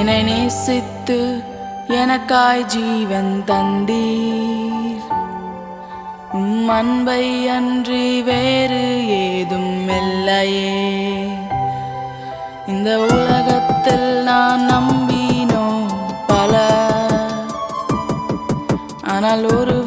என நேசித்து எனக்காய் ஜீவன் தந்தீர். உம் அன்பை அன்றி வேறு ஏதும் இல்லையே. இந்த உலகத்தில் நான் நம்பினோ பல. ஆனால் ஒரு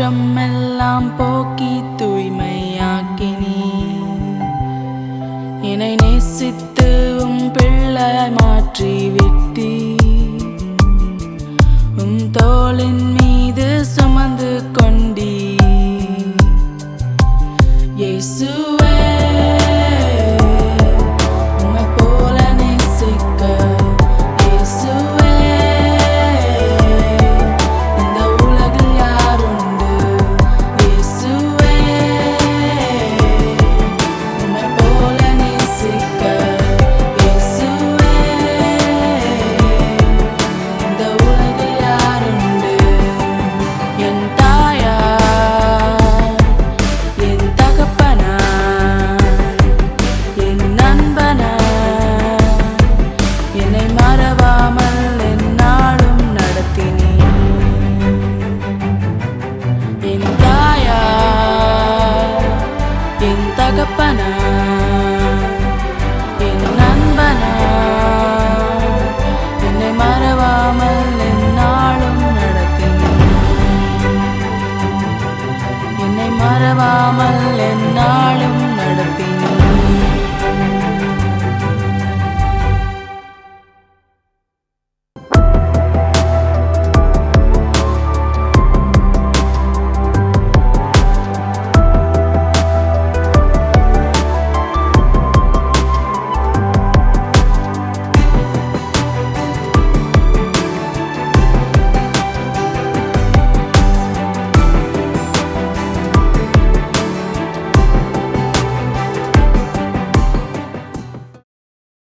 குற்றம் எல்லாம் போக்கி தூய்மையாக்கி நீ என்னை நேசித்து உம் பிள்ளை மாற்றிவி mama.